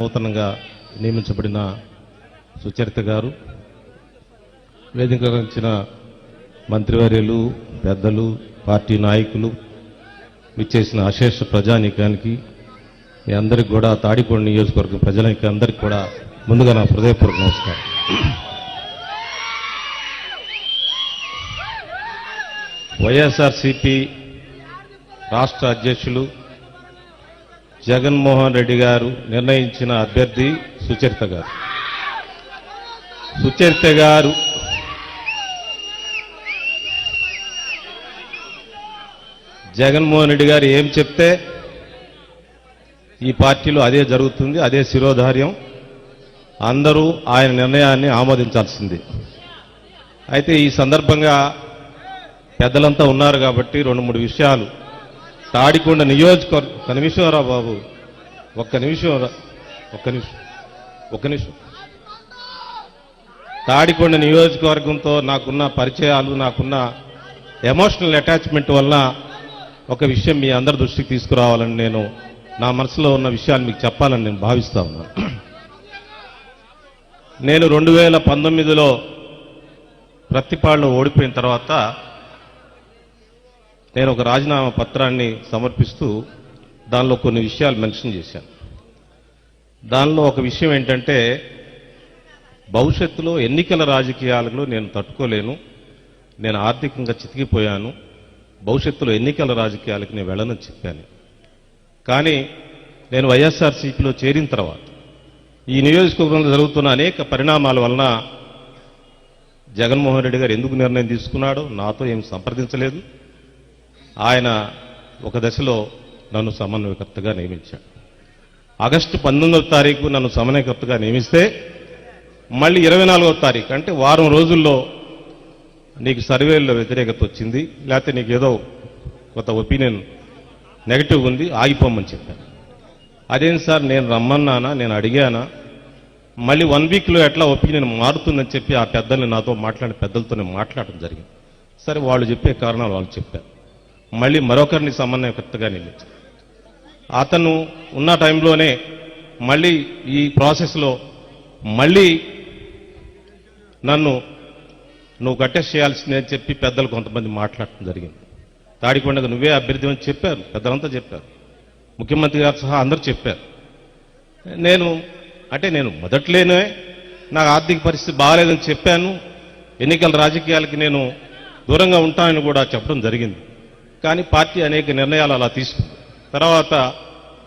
నూతనంగా నియమించబడిన సుచరిత గారు వేదిక ఇచ్చిన మంత్రివర్యులు పెద్దలు పార్టీ నాయకులు విచ్చేసిన అశేష ప్రజానీకానికి మీ అందరికి కూడా తాడికొండ నియోజకవర్గం ప్రజలకి అందరికి కూడా ముందుగా నా హృదయపూర్వక నమస్కారం. వైఎస్ఆర్సిపి రాష్ట్ర అధ్యక్షులు జగన్మోహన్ రెడ్డి గారు నిర్ణయించిన అభ్యర్థి సుచరిత గారు. సుచరిత గారు జగన్మోహన్ రెడ్డి గారు ఏం చెప్తే ఈ పార్టీలో అదే జరుగుతుంది అదే శిరోధార్యం. అందరూ ఆయన నిర్ణయాన్ని ఆమోదించాల్సింది. అయితే ఈ సందర్భంగా పెద్దలంతా ఉన్నారు కాబట్టి రెండు మూడు విషయాలు తాడికొండ నియోజకవర్గం ఒక నిమిషంరా బాబు. ఒక్క నిమిషం రా. ఒక్క నిమిషం. ఒక్క నిమిషం. తాడికొండ నియోజకవర్గంతో నాకున్న పరిచయాలు నాకున్న ఎమోషనల్ అటాచ్మెంట్ వల్ల ఒక విషయం మీ అందరి దృష్టికి తీసుకురావాలని నేను నా మనసులో ఉన్న విషయాన్ని మీకు చెప్పాలని నేను భావిస్తా ఉన్నాను నేను రెండు వేల పంతొమ్మిదిలో ప్రతిపాడులో ఓడిపోయిన తర్వాత నేను ఒక రాజీనామా పత్రాన్ని సమర్పిస్తూ దానిలో కొన్ని విషయాలు మెన్షన్ చేశాను. దానిలో ఒక విషయం ఏంటంటే భవిష్యత్తులో ఎన్నికల రాజకీయాలలో నేను తట్టుకోలేను నేను ఆర్థికంగా చితికిపోయాను భవిష్యత్తులో ఎన్నికల రాజకీయాలకు నేను వెళ్ళనని చెప్పాను. కానీ నేను వైఎస్ఆర్సీపీలో చేరిన తర్వాత ఈ నియోజకవర్గంలో జరుగుతున్న అనేక పరిణామాల వలన జగన్మోహన్ రెడ్డి గారు ఎందుకు నిర్ణయం తీసుకున్నాడో నాతో ఏం సంప్రదించలేదు. ఆయన ఒక దశలో నన్ను సమన్వయకర్తగా నియమించాడు ఆగస్టు పంతొమ్మిదవ తారీఖు నన్ను సమన్వయకర్తగా నియమిస్తే మళ్ళీ ఇరవై నాలుగవ తారీఖు అంటే వారం రోజుల్లో నీకు సర్వేల్లో వ్యతిరేకత వచ్చింది లేకపోతే నీకు ఏదో కొత్త ఒపీనియన్ నెగటివ్ ఉంది ఆగిపోమని చెప్పాను. అదేం సార్ నేను రమ్మన్నానా నేను అడిగానా? మళ్ళీ వన్ వీక్లో ఎట్లా ఒపీనియన్ మారుతుందని చెప్పి ఆ పెద్దల్ని నాతో మాట్లాడిన పెద్దలతో నేను మాట్లాడడం జరిగింది. సరే వాళ్ళు చెప్పే కారణాలు వాళ్ళు చెప్పారు. మళ్ళీ మరొకరిని సమన్వయకర్తగా నియమించారు. అతను ఉన్న టైంలోనే మళ్ళీ ఈ ప్రాసెస్లో మళ్ళీ నన్ను నువ్వు కట్టెస్ట్ చేయాల్సిందే అని చెప్పి పెద్దలు కొంతమంది మాట్లాడటం జరిగింది. తాడికొండకు నువ్వే అభ్యర్థి అని చెప్పారు పెద్దలంతా చెప్పారు. ముఖ్యమంత్రి గారు సహా అందరూ చెప్పారు. నేను అంటే నేను మొదట్లేనే నాకు ఆర్థిక పరిస్థితి బాగాలేదని చెప్పాను. ఎన్నికల రాజకీయాలకి నేను దూరంగా ఉంటానని కూడా చెప్పడం జరిగింది. కానీ పార్టీ అనేక నిర్ణయాలు అలా తీసుకుంది. తర్వాత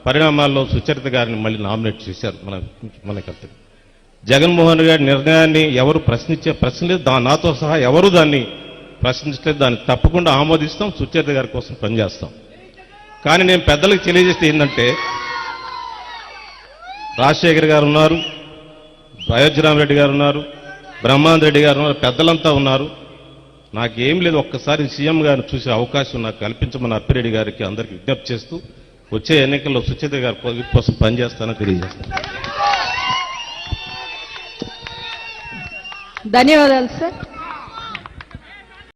పరిణామాల్లో సుచరిత గారిని మళ్ళీ నామినేట్ చేశారు మన మనకర్తలు జగన్మోహన్ గారి నిర్ణయాన్ని ఎవరు ప్రశ్నించే ప్రశ్న లేదు. దా నాతో సహా ఎవరు దాన్ని ప్రశ్నించలేదు దాన్ని తప్పకుండా ఆమోదిస్తాం. సుచరిత గారి కోసం పనిచేస్తాం. కానీ నేను పెద్దలకు తెలియజేస్తే ఏంటంటే రాజశేఖర్ గారు ఉన్నారు అయోధ్యరామరెడ్డి గారు ఉన్నారు బ్రహ్మాన్ రెడ్డి గారు ఉన్నారు పెద్దలంతా ఉన్నారు. నాకేం లేదు ఒక్కసారి సీఎం గారిని చూసే అవకాశం నాకు కల్పించమని అప్పిరెడ్డి గారికి అందరికి విజ్ఞప్తి చేస్తూ వచ్చే ఎన్నికల్లో సుచేత గారి కోసం పనిచేస్తానని తెలియజేస్తాను. ధన్యవాదాలు సార్.